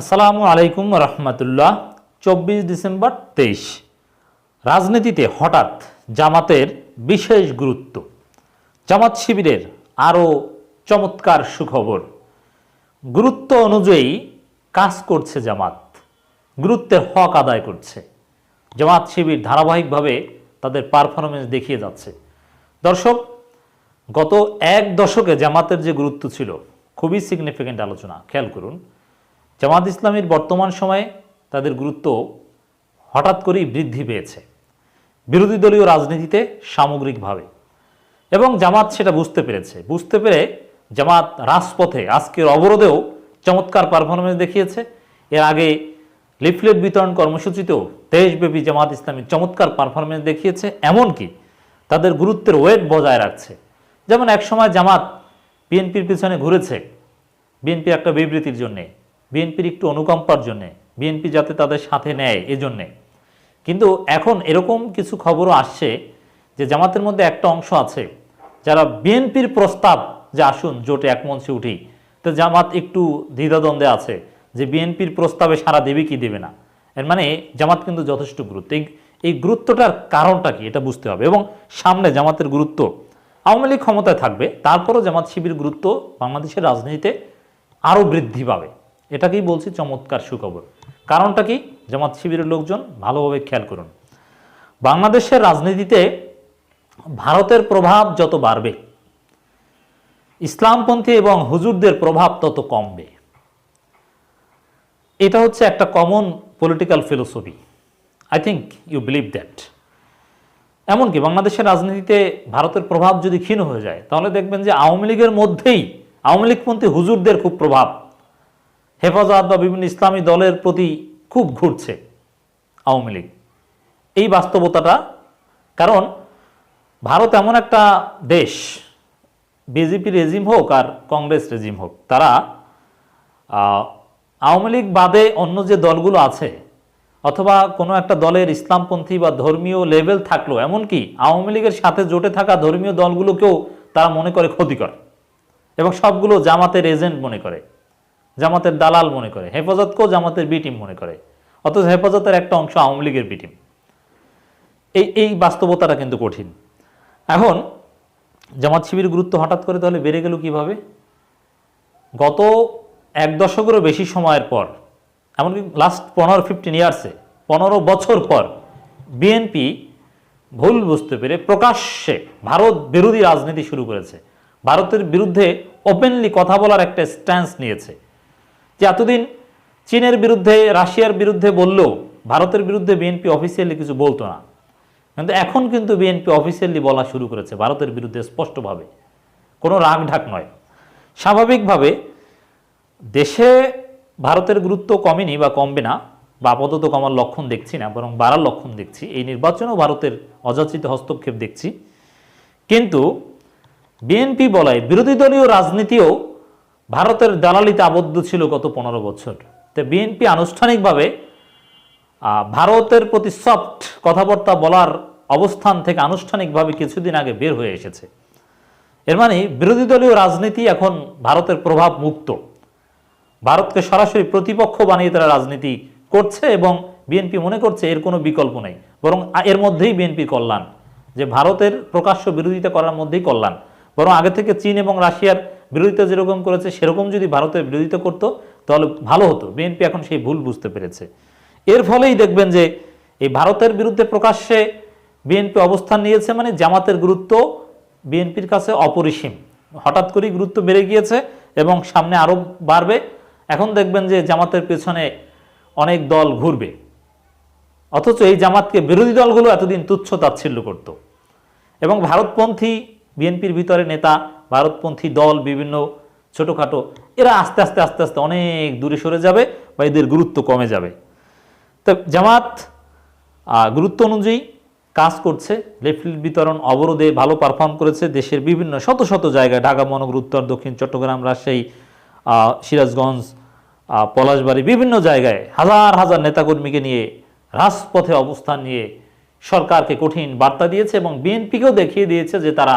আসসালামু আলাইকুম রহমতুল্লাহ, চব্বিশ ডিসেম্বর তেইশ। রাজনীতিতে হঠাৎ জামাতের বিশেষ গুরুত্ব। জামাত শিবিরের আরও চমৎকার সুখবর। গুরুত্ব অনুযায়ী কাজ করছে জামাত। গুরুত্বের হক আদায় করছে। জামাত শিবির ধারাবাহিকভাবে তাদের পারফরমেন্স দেখিয়ে যাচ্ছে। দর্শক, গত এক দশকে জামাতের যে গুরুত্ব ছিল, খুবই সিগনিফিক্যান্ট আলোচনা। খেয়াল করুন জামাত ইসলামীর বর্তমান সময়ে তাদের গুরুত্ব হঠাৎ করেই বৃদ্ধি পেয়েছে। বিরোধী দলীয় রাজনীতিতে সামগ্রিকভাবে। এবং জামাত সেটা বুঝতে পেরেছে। বুঝতে পেরে জামাত রাজপথে আজকের অবরোধেও চমৎকার পারফরমেন্স দেখিয়েছে। এর আগে লিফলেট বিতরণ কর্মসূচিতেও দেশব্যাপী জামাত ইসলামী চমৎকার পারফরমেন্স দেখিয়েছে। এমনকি তাদের গুরুত্বের ওয়েট বজায় রাখছে। যেমন একসময় জামাত বিএনপির পিছনে ঘুরেছে। বিএনপি একটা বিবৃতির জন্যে। বিএনপির একটু অনুকম্পার জন্যে, বিএনপি যাতে তাদের সাথে নেয় এজন্যে। কিন্তু এখন এরকম কিছু খবরও আসছে যে জামাতের মধ্যে একটা অংশ আছে, যারা বিএনপির প্রস্তাব যে আসুন, জোটে এক মঞ্চে উঠি, তো জামাত একটু দ্বিধাদ্বন্দ্বে আছে যে বিএনপির প্রস্তাবে সারা দেবে কি দেবে না। এর মানে জামাত কিন্তু যথেষ্ট গুরুত্ব। এই গুরুত্বটার কারণটা কি এটা বুঝতে হবে এবং সামনে জামাতের গুরুত্ব আওয়ামী লীগ ক্ষমতায় থাকবে, তারপরও জামাত শিবির গুরুত্ব বাংলাদেশের রাজনীতিতে আরও বৃদ্ধি পাবে। এটাকেই বলছি চমৎকার সুখবর। কারণটা কি? জামাত শিবিরের লোকজন ভালোভাবে খেয়াল করুন। বাংলাদেশের রাজনীতিতে ভারতের প্রভাব যত বাড়বে, ইসলামপন্থী এবং হুজুরদের প্রভাব তত কমবে। এটা হচ্ছে একটা common political philosophy I think you believe that এমনকি বাংলাদেশের রাজনীতিতে ভারতের প্রভাব যদি ক্ষীণ হয়ে যায়, তাহলে দেখবেন যে আওয়ামী লীগের মধ্যেই আওয়ামী লীগপন্থী হুজুরদের খুব প্রভাব হেফাজত বা বিভিন্ন ইসলামী দলের প্রতি খুব ঘুরছে আওয়ামী লীগ। এই বাস্তবতাটা, কারণ ভারত এমন একটা দেশ, বিজেপি রেজিম হোক আর কংগ্রেস রেজিম হোক, তারা আওয়ামী লীগ বাদে অন্য যে দলগুলো আছে, অথবা কোনো একটা দলের ইসলামপন্থী বা ধর্মীয় লেভেল থাকল এমনকি আওয়ামী লীগের সাথে জোটে থাকা ধর্মীয় দলগুলোকেও তারা মনে করে ক্ষতিকর এবং সবগুলো জামাতের এজেন্ট মনে করে। জামাতের দালাল মনে করে, হেফাজতকেও জামাতের বি টিম মনে করে, অথচ হেফাজতের একটা অংশ আওয়ামী লীগের বি টিম এই এই বাস্তবতাটা কিন্তু কঠিন। এখন জামাত শিবির গুরুত্ব হঠাৎ করে তাহলে বেড়ে গেল কীভাবে? গত এক দশকেরও বেশি সময়ের পর, এমনকি লাস্ট পনেরো ফিফটিন ইয়ার্সে পনেরো বছর পর বিএনপি ভুল বুঝতে পেরে প্রকাশ্যে ভারত বিরোধী রাজনীতি শুরু করেছে। ভারতের বিরুদ্ধে ওপেনলি কথা বলার একটা স্ট্যান্স নিয়েছে। যে এতদিন চীনের বিরুদ্ধে, রাশিয়ার বিরুদ্ধে বললেও ভারতের বিরুদ্ধে বিএনপি অফিসিয়ালি কিছু বলতো না। কিন্তু এখন কিন্তু বিএনপি অফিসিয়ালি বলা শুরু করেছে, ভারতের বিরুদ্ধে স্পষ্টভাবে। কোনো রাগ ঢাক নয়। স্বাভাবিকভাবে দেশে ভারতের গুরুত্ব কমেনি বা কমবে না, বা আপাতত কমার লক্ষণ দেখছি না, বরং বাড়ার লক্ষণ দেখছি। এই নির্বাচনেও ভারতের অযাচিত হস্তক্ষেপ দেখছি। কিন্তু বিএনপি বলায় বিরোধী দলীয় রাজনীতিও ভারতের দালালিতে আবদ্ধ ছিল গত পনেরো বছর। তো বিএনপি আনুষ্ঠানিকভাবে ভারতের প্রতি সফট কথাবার্তা বলার অবস্থান থেকে আনুষ্ঠানিকভাবে কিছুদিন আগে বের হয়ে এসেছে। এর মানে বিরোধী দলীয় রাজনীতি এখন ভারতের প্রভাব মুক্ত। ভারতকে সরাসরি প্রতিপক্ষ বানিয়ে তারা রাজনীতি করছে এবং বিএনপি মনে করছে এর কোনো বিকল্প নেই। বরং এর মধ্যেই বিএনপি কল্যাণ। যে ভারতের প্রকাশ্য বিরোধিতা করার মধ্যেই কল্যাণ। বরং আগে থেকে চীন এবং রাশিয়ার বিরোধিতা যেরকম করেছে, সেরকম যদি ভারতের বিরোধিতা করতো, তাহলে ভালো হতো। বিএনপি এখন সেই ভুল বুঝতে পেরেছে। এর ফলেই দেখবেন যে এই ভারতের বিরুদ্ধে প্রকাশ্যে বিএনপি অবস্থান নিয়েছে মানে জামাতের গুরুত্ব বিএনপির কাছে অপরিসীম। হঠাৎ করেই গুরুত্ব বেড়ে গিয়েছে এবং সামনে আরও বাড়বে। এখন দেখবেন যে জামাতের পেছনে অনেক দল ঘুরবে। অথচ এই জামাতকে বিরোধী দলগুলো এতদিন তুচ্ছ তাচ্ছিল্য করত। এবং ভারতপন্থী বিএনপির ভিতরে নেতা, ভারতপন্থী দল, বিভিন্ন ছোটোখাটো, এরা আস্তে আস্তে আস্তে আস্তে অনেক দূরে সরে যাবে বা এদের গুরুত্ব কমে যাবে। তো জামাত গুরুত্ব অনুযায়ী কাজ করছে। লিফলেট বিতরণ অবরোধে ভালো পারফর্ম করেছে দেশের বিভিন্ন শত শত জায়গায়। ঢাকা, মহানগর, উত্তর, দক্ষিণ, চট্টগ্রাম, রাজশাহী সিরাজগঞ্জ পলাশবাড়ি, বিভিন্ন জায়গায় হাজার হাজার নেতাকর্মীকে নিয়ে রাজপথে অবস্থান নিয়ে সরকারকে কঠিন বার্তা দিয়েছে এবং বিএনপিকেও দেখিয়ে দিয়েছে যে তারা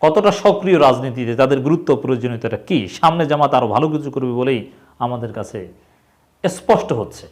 কতটা সক্রিয় রাজনীতিতে, তাদের গুরুত্ব প্রয়োজনীয়তাটা কী? সামনে জামাত আরও ভালো কিছু করবে বলেই আমাদের কাছে স্পষ্ট হচ্ছে।